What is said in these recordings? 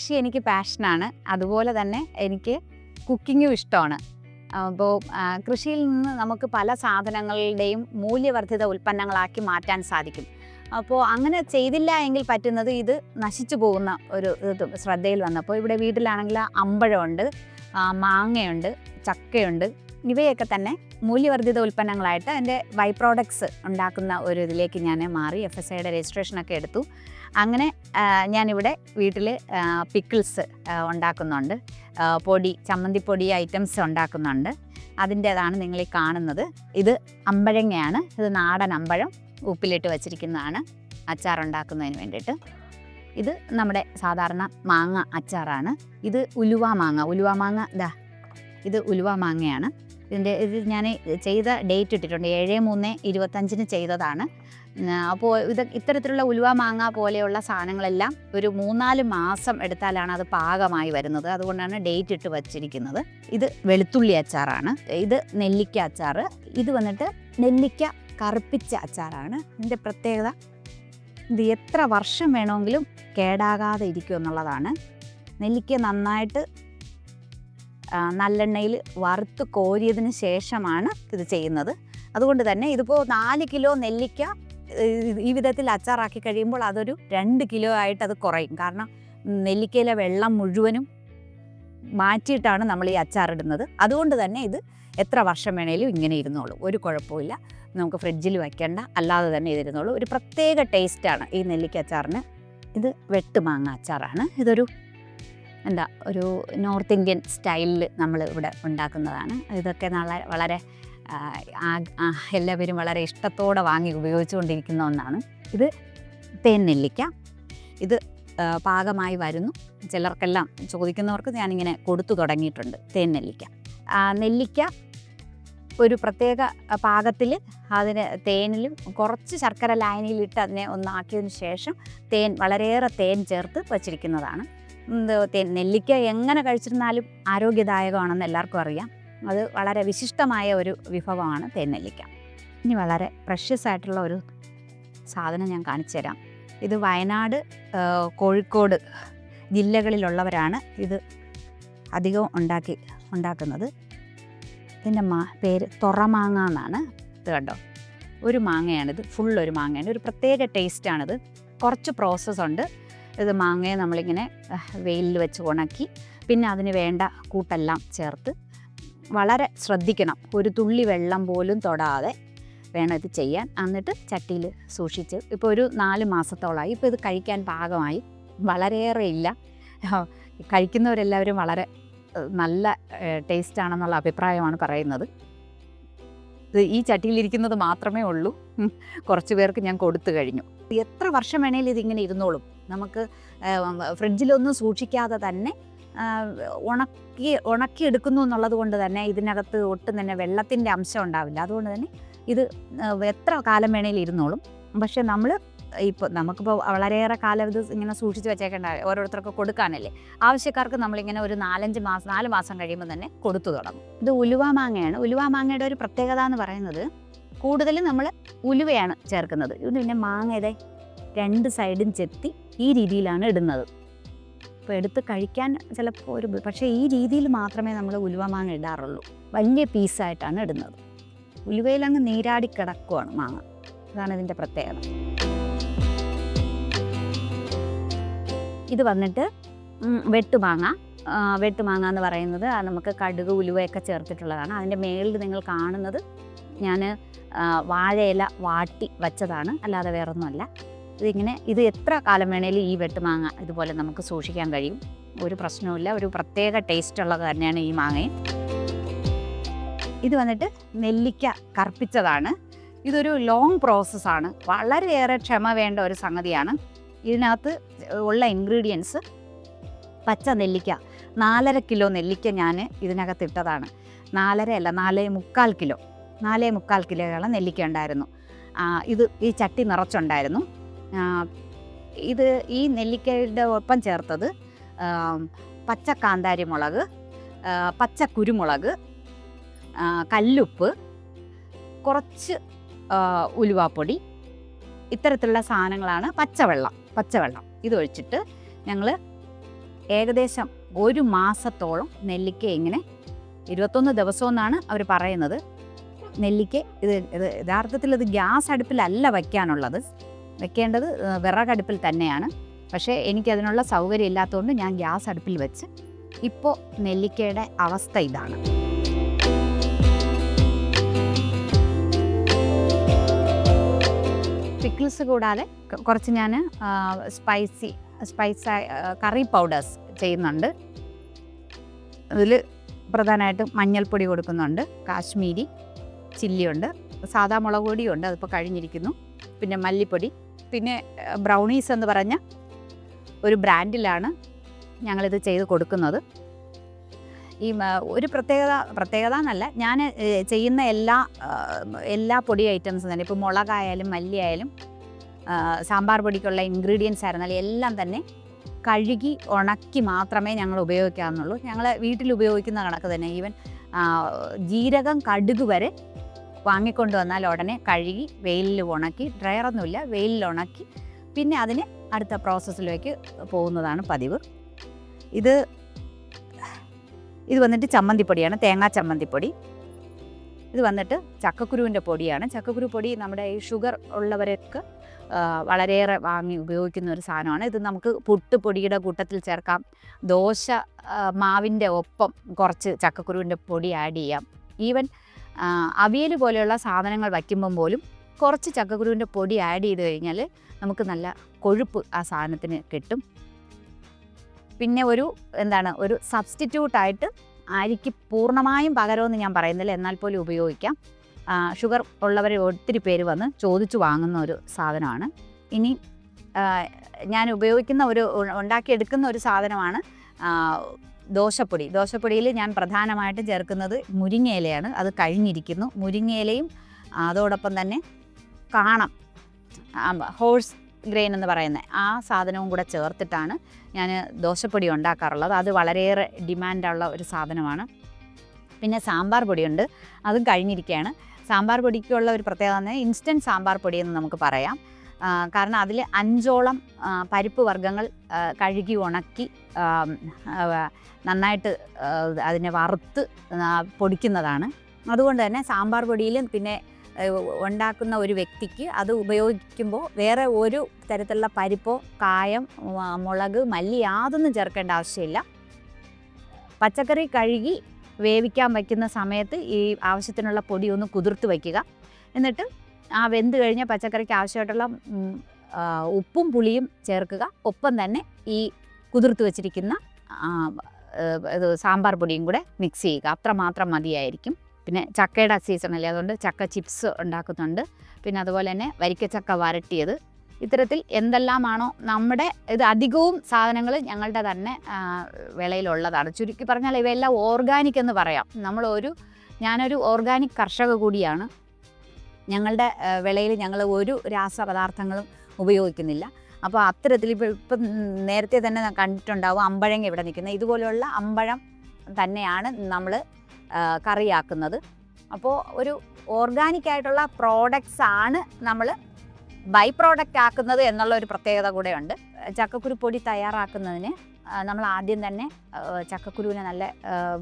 കൃഷി എനിക്ക് പാഷനാണ്. അതുപോലെ തന്നെ എനിക്ക് കുക്കിങ്ങും ഇഷ്ടമാണ്. അപ്പോൾ കൃഷിയിൽ നിന്ന് നമുക്ക് പല സാധനങ്ങളുടെയും മൂല്യവർദ്ധിത ഉൽപ്പന്നങ്ങളാക്കി മാറ്റാൻ സാധിക്കും. അപ്പോൾ അങ്ങനെ ചെയ്തില്ല എങ്കിൽ പറ്റുന്നത് ഇത് നശിച്ചു പോകുന്ന ഒരു ഇത് ശ്രദ്ധയിൽ വന്നപ്പോൾ ഇവിടെ വീട്ടിലാണെങ്കിൽ അമ്പഴമുണ്ട് മാങ്ങയുണ്ട് ചക്കയുണ്ട് ഇവയൊക്കെ തന്നെ മൂല്യവർദ്ധിത ഉൽപ്പന്നങ്ങളായിട്ട് അതിന്റെ ബൈ പ്രോഡക്ട്സ് ഉണ്ടാക്കുന്ന ഒരു ഇതിലേക്ക് ഞാൻ മാറി എഫ് എസ് ഐയുടെ രജിസ്ട്രേഷനൊക്കെ എടുത്തു. അങ്ങനെ ഞാനിവിടെ വീട്ടിൽ പിക്കിൾസ് ഉണ്ടാക്കുന്നുണ്ട്. പൊടി ചമ്മന്തിപ്പൊടി ഐറ്റംസ് ഉണ്ടാക്കുന്നുണ്ട്. അതിന്റേതാണ് നിങ്ങൾ ഈ കാണുന്നത്. ഇത് അമ്പഴങ്ങയാണ്. ഇത് നാടൻ അമ്പഴം ഉപ്പിലിട്ട് വച്ചിരിക്കുന്നതാണ്. അച്ചാർ ഉണ്ടാക്കുന്നതിന് വേണ്ടിയിട്ട്. ഇത് നമ്മുടെ സാധാരണ മാങ്ങ അച്ചാറാണ്. ഇത് ഉലുവ മാങ്ങ. ഉലുവ മാങ്ങ ദാ ഇത് ഉലുവ മാങ്ങയാണ്. ഇതിന്റെ ഇത് ഞാൻ ചെയ്ത ഡേറ്റ് ഇട്ടിട്ടുണ്ട്. ഏഴ് മൂന്ന് ഇരുപത്തഞ്ചിന് ചെയ്തതാണ്. അപ്പോൾ ഇത് ഇത്തരത്തിലുള്ള ഉലുവ മാങ്ങ പോലെയുള്ള സാധനങ്ങളെല്ലാം ഒരു മൂന്നാൽ മാസം എടുത്താലാണ് അത് പാകമായി വരുന്നത്. അതുകൊണ്ടാണ് ഡേറ്റ് ഇട്ട് വച്ചിരിക്കുന്നത്. ഇത് വെളുത്തുള്ളി അച്ചാറാണ്. ഇത് നെല്ലിക്ക അച്ചാർ ഇത് വന്നിട്ട് നെല്ലിക്ക കറുപ്പിച്ച അച്ചാറാണ്. ഇതിന്റെ പ്രത്യേകത ഇത് എത്ര വർഷം വേണമെങ്കിലും കേടാകാതെ ഇരിക്കും എന്നുള്ളതാണ്. നെല്ലിക്ക നന്നായിട്ട് നല്ലെണ്ണയിൽ വറുത്ത് കോരിയതിന് ശേഷമാണ് ഇത് ചെയ്യുന്നത്. അതുകൊണ്ട് തന്നെ ഇതിപ്പോൾ നാല് കിലോ നെല്ലിക്ക ഈ വിധത്തിൽ അച്ചാറാക്കി കഴിയുമ്പോൾ അതൊരു രണ്ട് കിലോ ആയിട്ട് അത് കുറയും. കാരണം നെല്ലിക്കയിലെ വെള്ളം മുഴുവനും മാറ്റിയിട്ടാണ് നമ്മൾ ഈ അച്ചാറിടുന്നത്. അതുകൊണ്ട് തന്നെ ഇത് എത്ര വർഷം വേണേലും ഇങ്ങനെ ഇരുന്നോളൂ. ഒരു കുഴപ്പമില്ല നമുക്ക് ഫ്രിഡ്ജിൽ വയ്ക്കേണ്ട അല്ലാതെ തന്നെ ഇതിരുന്നോളൂ. ഒരു പ്രത്യേക ടേസ്റ്റാണ് ഈ നെല്ലിക്ക അച്ചാറിന്. ഇത് വെട്ടുമാങ്ങ അച്ചാറാണ്. ഇതൊരു എന്താ ഒരു നോർത്ത് ഇന്ത്യൻ സ്റ്റൈലിൽ നമ്മൾ ഇവിടെ ഉണ്ടാക്കുന്നതാണ്. ഇതൊക്കെ നല്ല വളരെ എല്ലാവരും വളരെ ഇഷ്ടത്തോടെ വാങ്ങി ഉപയോഗിച്ചുകൊണ്ടിരിക്കുന്ന ഒന്നാണ്. ഇത് തേൻ നെല്ലിക്ക. ഇത് പാകമായി വരുന്നു. ചിലർക്കെല്ലാം ചോദിക്കുന്നവർക്ക് ഞാനിങ്ങനെ കൊടുത്തു തുടങ്ങിയിട്ടുണ്ട് തേൻ നെല്ലിക്ക. നെല്ലിക്ക ഒരു പ്രത്യേക പാകത്തിൽ അതിന് തേനിലും കുറച്ച് ശർക്കര ലായനിയിലിട്ട് അതിനെ ഒന്നാക്കിയതിന് ശേഷം തേൻ വളരെയേറെ തേൻ ചേർത്ത് വച്ചിരിക്കുന്നതാണ്. നെല്ലിക്ക എങ്ങനെ കഴിച്ചിരുന്നാലും ആരോഗ്യദായകമാണെന്ന് എല്ലാവർക്കും അറിയാം. അത് വളരെ വിശിഷ്ടമായ ഒരു വിഭവമാണ് തേൻ നെല്ലിക്ക ഇനി വളരെ പ്രഷ്യസ് ആയിട്ടുള്ള ഒരു സാധനം ഞാൻ കാണിച്ചു തരാം. ഇത് വയനാട് കോഴിക്കോട് ജില്ലകളിലുള്ളവരാണ് ഇത് അധികം ഉണ്ടാക്കി ഉണ്ടാക്കുന്നത്. ഇതിന്റെ മാ പേര് തുറമാങ്ങ എന്നാണ്. ഇത് കണ്ടോ? ഒരു മാങ്ങയാണിത്. ഫുൾ ഒരു മാങ്ങയാണ്. ഒരു പ്രത്യേക ടേസ്റ്റാണിത് കുറച്ച് പ്രോസസ്സ് ഉണ്ട്. ഇത് മാങ്ങയെ നമ്മളിങ്ങനെ വെയിലിൽ വെച്ച് ഉണക്കി പിന്നെ അതിന് വേണ്ട കൂട്ടെല്ലാം ചേർത്ത് വളരെ ശ്രദ്ധിക്കണം. ഒരു തുള്ളി വെള്ളം പോലും തൊടാതെ വേണം ഇത് ചെയ്യാൻ. എന്നിട്ട് ചട്ടിയിൽ സൂക്ഷിച്ച് ഇപ്പോൾ ഒരു നാല് മാസത്തോളമായി ഇപ്പോൾ ഇത് കഴിക്കാൻ പാകമായി. വളരെയേറെ ഇല്ല. കഴിക്കുന്നവരെല്ലാവരും വളരെ നല്ല ടേസ്റ്റ് ആണെന്നുള്ള അഭിപ്രായമാണ് പറയുന്നത്. ഇത് ഈ ചട്ടിയിലിരിക്കുന്നത് മാത്രമേ ഉള്ളൂ. കുറച്ച് പേർക്ക് ഞാൻ കൊടുത്തു കഴിഞ്ഞു. എത്ര വർഷം വേണേലും ഇതിങ്ങനെ ഇരുന്നോളും. നമുക്ക് ഫ്രിഡ്ജിലൊന്നും സൂക്ഷിക്കാതെ തന്നെ ഉണക്കി ഉണക്കിയെടുക്കുന്നു എന്നുള്ളത് കൊണ്ട് തന്നെ ഇതിനകത്ത് ഒട്ടും തന്നെ വെള്ളത്തിന്റെ അംശം ഉണ്ടാവില്ല. അതുകൊണ്ട് തന്നെ ഇത് എത്ര കാലം വേണേലും ഇരുന്നോളും. പക്ഷേ നമ്മൾ ഇപ്പോൾ നമുക്കിപ്പോൾ വളരെയേറെ കാലം ഇത് ഇങ്ങനെ സൂക്ഷിച്ച് വെച്ചേക്കേണ്ട ഓരോരുത്തർക്ക് കൊടുക്കാനല്ലേ? ആവശ്യക്കാർക്ക് നമ്മളിങ്ങനെ ഒരു നാലഞ്ച് മാസം നാല് മാസം കഴിയുമ്പോൾ തന്നെ കൊടുത്തു തുടങ്ങും. ഇത് ഉലുവ മാങ്ങയാണ്. ഉലുവ മാങ്ങയുടെ ഒരു പ്രത്യേകത എന്ന് പറയുന്നത് കൂടുതലും നമ്മൾ ഉലുവയാണ് ചേർക്കുന്നത്. ഇത് പിന്നെ മാങ്ങ ഇതേ രണ്ട് സൈഡും ചെത്തി ഈ രീതിയിലാണ് ഇടുന്നത്. അപ്പോൾ എടുത്ത് കഴിക്കാൻ ചിലപ്പോൾ ഒരു പക്ഷേ ഈ രീതിയിൽ മാത്രമേ നമ്മൾ ഉലുവ മാങ്ങ ഇടാറുള്ളൂ. വലിയ പീസായിട്ടാണ് ഇടുന്നത്. ഉലുവയിലങ്ങ് നീരാടി കിടക്കുവാണ് മാങ്ങ. അതാണ് ഇതിന്റെ പ്രത്യേകത. ഇത് വന്നിട്ട് വെട്ടുമാങ്ങ വെട്ടുമാങ്ങ എന്ന് പറയുന്നത് നമുക്ക് കടുക് ഉലുവയൊക്കെ ചേർത്തിട്ടുള്ളതാണ്. അതിന്റെ മേളിൽ നിങ്ങൾ കാണുന്നത് ഞാൻ വാഴയില വാട്ടി വച്ചതാണ്. അല്ലാതെ വേറൊന്നുമല്ല. ഇതിങ്ങനെ ഇത് എത്ര കാലം വേണേലും ഈ വെട്ടുമാങ്ങ ഇതുപോലെ നമുക്ക് സൂക്ഷിക്കാൻ കഴിയും. ഒരു പ്രശ്നവുമില്ല. ഒരു പ്രത്യേക ടേസ്റ്റ് ഉള്ളത് തന്നെയാണ് ഈ മാങ്ങയും. ഇത് വന്നിട്ട് നെല്ലിക്ക കറുപ്പിച്ചതാണ്. ഇതൊരു ലോങ് പ്രോസസ്സാണ് വളരെയേറെ ക്ഷമ വേണ്ട ഒരു സംഗതിയാണ്. ഇതിനകത്ത് ഉള്ള ഇൻഗ്രീഡിയൻസ് പച്ച നെല്ലിക്ക. നാലര കിലോ നെല്ലിക്ക ഞാൻ ഇതിനകത്ത് ഇട്ടതാണ്. നാലര അല്ല നാലേ മുക്കാൽ കിലോ. നാലേ മുക്കാൽ കിലോയോളം നെല്ലിക്ക ഉണ്ടായിരുന്നു. ഇത് ഈ ചട്ടി നിറച്ചുണ്ടായിരുന്നു. ഇത് ഈ നെല്ലിക്കയുടെ ഒപ്പം ചേർത്തത് പച്ച കാന്താരി മുളക് പച്ച കുരുമുളക് കല്ലുപ്പ് കുറച്ച് ഉലുവാപ്പൊടി ഇത്തരത്തിലുള്ള സാധനങ്ങളാണ് പച്ചവെള്ളം പച്ചവെള്ളം. ഇത് ഒഴിച്ചിട്ട് ഞങ്ങൾ ഏകദേശം ഒരു മാസത്തോളം നെല്ലിക്ക ഇങ്ങനെ ഇരുപത്തൊന്ന് ദിവസം എന്നാണ് അവർ പറയുന്നത്. നെല്ലിക്ക ഇത് യഥാർത്ഥത്തിൽ ഇത് ഗ്യാസ് അടുപ്പിലല്ല വയ്ക്കാനുള്ളത്. വെക്കേണ്ടത് വിറകടുപ്പിൽ തന്നെയാണ്. പക്ഷേ എനിക്കതിനുള്ള സൗകര്യം ഇല്ലാത്തതുകൊണ്ട് ഞാൻ ഗ്യാസ് അടുപ്പിൽ വെച്ച്. ഇപ്പോൾ നെല്ലിക്കയുടെ അവസ്ഥ ഇതാണ്. പിക്കിൾസ് കൂടാതെ കുറച്ച് ഞാൻ സ്പൈസി സ്പൈസ് കറി പൗഡേഴ്സ് ചെയ്യുന്നുണ്ട്. അതിൽ പ്രധാനമായിട്ടും മഞ്ഞൾപ്പൊടി കൊടുക്കുന്നുണ്ട് കാശ്മീരി ചില്ലിയുണ്ട് സാധാ മുളക് പൊടിയുണ്ട് അതിപ്പോൾ കഴിഞ്ഞിരിക്കുന്നു. പിന്നെ മല്ലിപ്പൊടി പിന്നെ ബ്രൗണീസ് എന്ന് പറഞ്ഞ ഒരു ബ്രാൻഡിലാണ് ഞങ്ങളിത് ചെയ്ത് കൊടുക്കുന്നത്. ഈ ഒരു പ്രത്യേകത പ്രത്യേകത എന്നല്ല ഞാൻ ചെയ്യുന്ന എല്ലാ എല്ലാ പൊടി ഐറ്റംസും തന്നെ ഇപ്പോൾ മുളകായാലും മല്ലിയായാലും സാമ്പാർ പൊടിക്കുള്ള ഇൻഗ്രീഡിയൻസ് ആയിരുന്നാലും എല്ലാം തന്നെ കഴുകി ഉണക്കി മാത്രമേ ഞങ്ങൾ ഉപയോഗിക്കാവുന്നുള്ളൂ. ഞങ്ങൾ വീട്ടിൽ ഉപയോഗിക്കുന്ന കണക്ക് തന്നെ ഈവൻ ജീരകം കടുക് വരെ വാങ്ങിക്കൊണ്ട് വന്നാൽ ഉടനെ കഴുകി വെയിലിൽ ഉണക്കി ഡ്രയറൊന്നുമില്ല വെയിലിൽ ഉണക്കി പിന്നെ അതിനെ അടുത്ത പ്രോസസ്സിലേക്ക് പോകുന്നതാണ് പതിവ്. ഇത് ഇത് വന്നിട്ട് ചമ്മന്തിപ്പൊടിയാണ് തേങ്ങാ ചമ്മന്തിപ്പൊടി. ഇത് വന്നിട്ട് ചക്കക്കുരുവിന്റെ പൊടിയാണ്. ചക്കക്കുരു പൊടി നമ്മുടെ ഈ ഷുഗർ ഉള്ളവരൊക്കെ വളരെയേറെ വാങ്ങി ഉപയോഗിക്കുന്ന ഒരു സാധനമാണ്. ഇത് നമുക്ക് പുട്ട് പൊടിയുടെ കൂട്ടത്തിൽ ചേർക്കാം. ദോശ മാവിന്റെ ഒപ്പം കുറച്ച് ചക്കക്കുരുവിന്റെ പൊടി ആഡ് ചെയ്യാം. ഈവൻ അവിയൽ പോലെയുള്ള സാധനങ്ങൾ വയ്ക്കുമ്പം പോലും കുറച്ച് ചക്കക്കുരുവിന്റെ പൊടി ആഡ് ചെയ്ത് കഴിഞ്ഞാൽ നമുക്ക് നല്ല കൊഴുപ്പ് ആ സാധനത്തിന് കിട്ടും. പിന്നെ ഒരു എന്താണ് ഒരു സബ്സ്റ്റിറ്റ്യൂട്ടായിട്ട് അരിക്ക് പൂർണമായും പകരമെന്ന് ഞാൻ പറയുന്നില്ല എന്നാൽ പോലും ഉപയോഗിക്കാം. ഷുഗർ ഉള്ളവർ ഒത്തിരി പേര് വന്ന് ചോദിച്ചു വാങ്ങുന്ന ഒരു സാധനമാണ്. ഇനി ഞാൻ ഉപയോഗിക്കുന്ന ഒരു ഉണ്ടാക്കിയെടുക്കുന്ന ഒരു സാധനമാണ് ദോശപ്പൊടി. ദോശപ്പൊടിയിൽ ഞാൻ പ്രധാനമായിട്ടും ചേർക്കുന്നത് മുരിങ്ങയിലയാണ്. അത് കഴിഞ്ഞിരിക്കുന്നു. മുരിങ്ങയിലയും അതോടൊപ്പം തന്നെ കാണം ഹോഴ്സ് ഗ്രെയിൻ എന്ന് പറയുന്ന ആ സാധനവും കൂടെ ചേർത്തിട്ടാണ് ഞാൻ ദോശപ്പൊടി ഉണ്ടാക്കാറുള്ളത്. അത് വളരെയേറെ ഡിമാൻഡുള്ള ഒരു സാധനമാണ്. പിന്നെ സാമ്പാർ പൊടിയുണ്ട്. അതും കഴിഞ്ഞിരിക്കുകയാണ്. സാമ്പാർ പൊടിക്കുള്ള ഒരു പ്രത്യേകത ഇൻസ്റ്റന്റ് സാമ്പാർ പൊടിയെന്ന് നമുക്ക് പറയാം. കാരണം അതിൽ അഞ്ചോളം പരിപ്പ് വർഗങ്ങൾ കഴുകി ഉണക്കി നന്നായിട്ട് അതിനെ വറുത്ത് പൊടിക്കുന്നതാണ്. അതുകൊണ്ട് തന്നെ സാമ്പാർ പൊടിയിലും പിന്നെ ഉണ്ടാക്കുന്ന ഒരു വ്യക്തിക്ക് അത് ഉപയോഗിക്കുമ്പോൾ വേറെ ഒരു തരത്തിലുള്ള പരിപ്പോ കായം മുളക് മല്ലി യാതൊന്നും ചേർക്കേണ്ട ആവശ്യമില്ല. പച്ചക്കറി കഴുകി വേവിക്കാൻ വയ്ക്കുന്ന സമയത്ത് ഈ ആവശ്യത്തിനുള്ള പൊടി ഒന്ന് കുതിർത്ത് വയ്ക്കുക. എന്നിട്ട് ആ വെന്ത് കഴിഞ്ഞ പച്ചക്കറിക്ക് ആവശ്യമായിട്ടുള്ള ഉപ്പും പുളിയും ചേർക്കുക. ഒപ്പം തന്നെ ഈ കുതിർത്ത് വെച്ചിരിക്കുന്ന ഇത് സാമ്പാർ പൊടിയും കൂടെ മിക്സ് ചെയ്യുക. അത്രമാത്രം മതിയായിരിക്കും. പിന്നെ ചക്കയുടെ സീസണല്ലേ അതുകൊണ്ട് ചക്ക ചിപ്സ് ഉണ്ടാക്കുന്നുണ്ട്. പിന്നെ അതുപോലെ തന്നെ വരിക്കച്ചക്ക വരട്ടിയത്. ഇത്തരത്തിൽ എന്തെല്ലാമാണോ നമ്മുടെ ഇത് അധികവും സാധനങ്ങൾ ഞങ്ങളുടെ തന്നെ വിളയിലുള്ളതാണ് ചുരുക്കി പറഞ്ഞാൽ ഇവയെല്ലാം ഓർഗാനിക് എന്ന് പറയാം. നമ്മളൊരു ഞാനൊരു ഓർഗാനിക് കർഷക കൂടിയാണ്. ഞങ്ങളുടെ വിളയിൽ ഞങ്ങൾ ഒരു രാസപദാർത്ഥങ്ങളും ഉപയോഗിക്കുന്നില്ല. അപ്പോൾ അത്തരത്തിൽ ഇപ്പോൾ ഇപ്പം നേരത്തെ തന്നെ കണ്ടിട്ടുണ്ടാവും അമ്പഴങ്ങ ഇവിടെ നിൽക്കുന്നത്. ഇതുപോലെയുള്ള അമ്പഴം തന്നെയാണ് നമ്മൾ കറിയാക്കുന്നത്. അപ്പോൾ ഒരു ഓർഗാനിക് ആയിട്ടുള്ള പ്രോഡക്ട്സ് ആണ് നമ്മൾ ബൈ പ്രോഡക്റ്റ് ആക്കുന്നത് എന്നുള്ള ഒരു പ്രത്യേകത കൂടെയുണ്ട്. ചക്കക്കുരു പൊടി തയ്യാറാക്കുന്നതിന് നമ്മൾ ആദ്യം തന്നെ ചക്കക്കുരുവിനെ നല്ല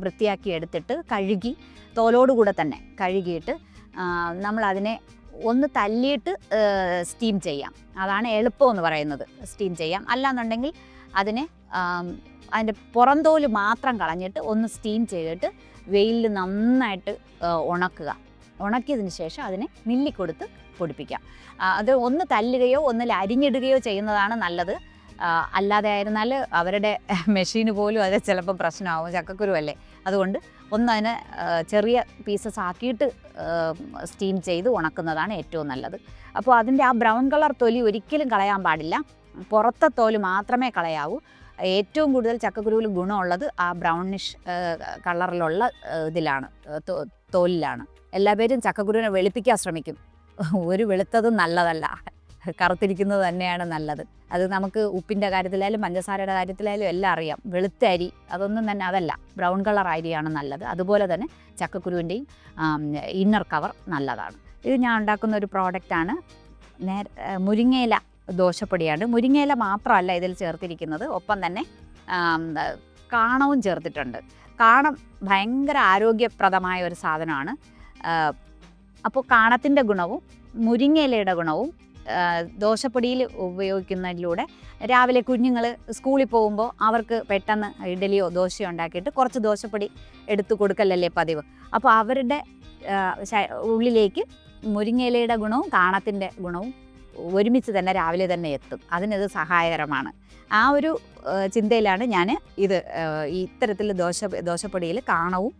വൃത്തിയാക്കി എടുത്തിട്ട് കഴുകി തോലോടുകൂടെ തന്നെ കഴുകിയിട്ട് നമ്മളതിനെ ഒന്ന് തല്ലിയിട്ട് സ്റ്റീം ചെയ്യാം. അതാണ് എളുപ്പം എന്ന് പറയുന്നത്. സ്റ്റീം ചെയ്യാം. അല്ലാന്നുണ്ടെങ്കിൽ അതിനെ അതിന്റെ പുറന്തോൽ മാത്രം കളഞ്ഞിട്ട് ഒന്ന് സ്റ്റീം ചെയ്തിട്ട് വെയിലിൽ നന്നായിട്ട് ഉണക്കുക. ഉണക്കിയതിന് ശേഷം അതിനെ മില്ലിക്കൊടുത്ത് പൊടിപ്പിക്കാം. അത് ഒന്ന് തല്ലുകയോ ഒന്നിൽ അരിഞ്ഞിടുകയോ ചെയ്യുന്നതാണ് നല്ലത്. അല്ലാതെ ആയിരുന്നാൽ അവരുടെ മെഷീന് പോലും അത് ചിലപ്പോൾ പ്രശ്നമാകും ചക്കക്കുരുവല്ലേ അതുകൊണ്ട് ഒന്ന് അതിനെ ചെറിയ പീസസ് ആക്കിയിട്ട് സ്റ്റീം ചെയ്ത് ഉണക്കുന്നതാണ് ഏറ്റവും നല്ലത്. അപ്പോൾ അതിന്റെ ആ ബ്രൗൺ കളർ തൊലി ഒരിക്കലും കളയാൻ പാടില്ല. പുറത്തെ തോൽ മാത്രമേ കളയാവൂ. ഏറ്റവും കൂടുതൽ ചക്കക്കുരുവിൽ ഗുണമുള്ളത് ആ ബ്രൗണിഷ് കളറിലുള്ള ഇതിലാണ് തോലിലാണ്. എല്ലാ പേരും ചക്കക്കുരുവിനെ വെളുപ്പിക്കാൻ ശ്രമിക്കും. ഒരു വെളുത്തതും നല്ലതല്ല. കറുത്തിരിക്കുന്നത് തന്നെയാണ് നല്ലത്. അത് നമുക്ക് ഉപ്പിന്റെ കാര്യത്തിലായാലും പഞ്ചസാരയുടെ കാര്യത്തിലായാലും എല്ലാം അറിയാം. വെളുത്ത അരി അതൊന്നും തന്നെ അതല്ല. ബ്രൗൺ കളർ അരിയാണ് നല്ലത്. അതുപോലെ തന്നെ ചക്കക്കുരുവിന്റെയും ഇന്നർ കവർ നല്ലതാണ്. ഇത് ഞാൻ ഉണ്ടാക്കുന്ന ഒരു പ്രോഡക്റ്റാണ് നേര മുരിങ്ങയില ദോശപ്പൊടിയാണ്. മുരിങ്ങയില മാത്രമല്ല ഇതിൽ ചേർത്തിരിക്കുന്നത്. ഒപ്പം തന്നെ കാണവും ചേർത്തിട്ടുണ്ട്. കാണം ഭയങ്കര ആരോഗ്യപ്രദമായ ഒരു സാധനമാണ്. അപ്പോൾ കാണത്തിന്റെ ഗുണവും മുരിങ്ങയിലയുടെ ഗുണവും ദോശപ്പൊടിയിൽ ഉപയോഗിക്കുന്നതിലൂടെ രാവിലെ കുഞ്ഞുങ്ങൾ സ്കൂളിൽ പോകുമ്പോൾ അവർക്ക് പെട്ടെന്ന് ഇഡലിയോ ദോശയോ ഉണ്ടാക്കിയിട്ട് കുറച്ച് ദോശപ്പൊടി എടുത്തു കൊടുക്കലല്ലേ പതിവ്. അപ്പോൾ അവരുടെ ഉള്ളിലേക്ക് മുരിങ്ങയിലയുടെ ഗുണവും കാണത്തിന്റെ ഗുണവും ഒരുമിച്ച് തന്നെ രാവിലെ തന്നെ എത്തും. അതിനത് സഹായകരമാണ്. ആ ഒരു ചിന്തയിലാണ് ഞാൻ ഇത് ഇത്തരത്തിൽ ദോശ ദോശപ്പൊടിയിൽ കാണവും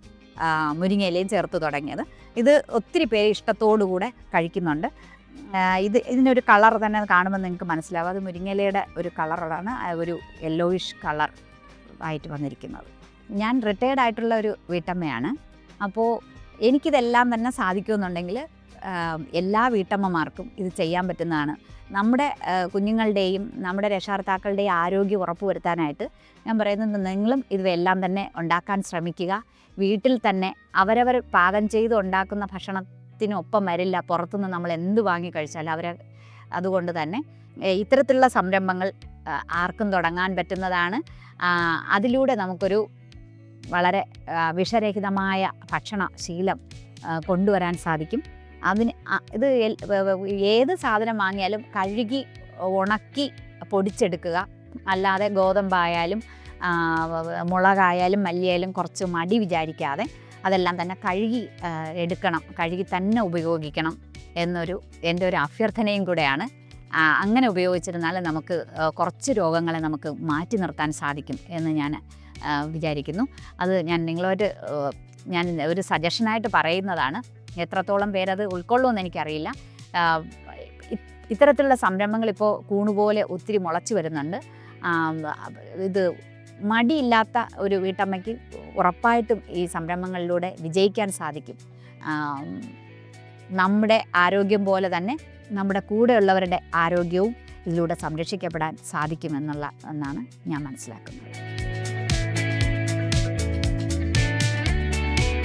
മുരിങ്ങയിലയും ചേർത്ത് തുടങ്ങിയത്. ഇത് ഒത്തിരി പേര് ഇഷ്ടത്തോടു കൂടെ കഴിക്കുന്നുണ്ട്. ഇത് ഇതിനൊരു കളർ തന്നെ കാണുമ്പോൾ നിങ്ങൾക്ക് മനസ്സിലാവും. അത് മുരിങ്ങയിലയുടെ ഒരു കളറാണ് ഒരു യെല്ലോയിഷ് കളർ ആയിട്ട് വന്നിരിക്കുന്നത്. ഞാൻ റിട്ടയർഡ് ആയിട്ടുള്ള ഒരു വീട്ടമ്മയാണ്. അപ്പോൾ എനിക്കിതെല്ലാം തന്നെ സാധിക്കുമെന്നുണ്ടെങ്കിൽ എല്ലാ വീട്ടമ്മമാർക്കും ഇത് ചെയ്യാൻ പറ്റുന്നതാണ്. നമ്മുടെ കുഞ്ഞുങ്ങളുടെയും നമ്മുടെ രക്ഷകർത്താക്കളുടെയും ആരോഗ്യം ഉറപ്പുവരുത്താനായിട്ട് ഞാൻ പറയുന്നത് നിങ്ങളും ഇതെല്ലാം തന്നെ ഉണ്ടാക്കാൻ ശ്രമിക്കുക. വീട്ടിൽ തന്നെ അവരവർ പാകം ചെയ്ത് ഉണ്ടാക്കുന്ന ഭക്ഷണത്തിനൊപ്പം വരില്ല. പുറത്തുനിന്ന് നമ്മൾ എന്ത് വാങ്ങി കഴിച്ചാലും അവരെ അതുകൊണ്ട് തന്നെ ഇത്തരത്തിലുള്ള സംരംഭങ്ങൾ ആർക്കും തുടങ്ങാൻ പറ്റുന്നതാണ്. അതിലൂടെ നമുക്കൊരു വളരെ വിഷരഹിതമായ ഭക്ഷണ ശീലം കൊണ്ടുവരാൻ സാധിക്കും. അതിന് ഇത് ഏത് സാധനം വാങ്ങിയാലും കഴുകി ഉണക്കി പൊടിച്ചെടുക്കുക. അല്ലാതെ ഗോതമ്പായാലും മുളകായാലും മല്ലിയായാലും കുറച്ച് മടി വിചാരിക്കാതെ അതെല്ലാം തന്നെ കഴുകി എടുക്കണം കഴുകി തന്നെ ഉപയോഗിക്കണം എന്നൊരു എന്റെ ഒരു അഭ്യർത്ഥനയും കൂടെയാണ്. അങ്ങനെ ഉപയോഗിച്ചിരുന്നാൽ നമുക്ക് കുറച്ച് രോഗങ്ങളെ നമുക്ക് മാറ്റി നിർത്താൻ സാധിക്കും എന്ന് ഞാൻ വിചാരിക്കുന്നു. അത് ഞാൻ നിങ്ങളോട് ഞാൻ ഒരു സജഷനായിട്ട് പറയുന്നതാണ്. എത്രത്തോളം പേരത് ഉൾക്കൊള്ളുമെന്ന് എനിക്കറിയില്ല. ഇത്തരത്തിലുള്ള സംരംഭങ്ങൾ ഇപ്പോൾ കൂണുപോലെ ഒത്തിരി മുളച്ചു വരുന്നുണ്ട്. ഇത് മടിയില്ലാത്ത ഒരു വീട്ടമ്മയ്ക്ക് ഉറപ്പായിട്ടും ഈ സംരംഭങ്ങളിലൂടെ വിജയിക്കാൻ സാധിക്കും. നമ്മുടെ ആരോഗ്യം പോലെ തന്നെ നമ്മുടെ കൂടെയുള്ളവരുടെ ആരോഗ്യവും ഇതിലൂടെ സംരക്ഷിക്കപ്പെടാൻ സാധിക്കുമെന്നുള്ള എന്നാണ് ഞാൻ മനസ്സിലാക്കുന്നത്.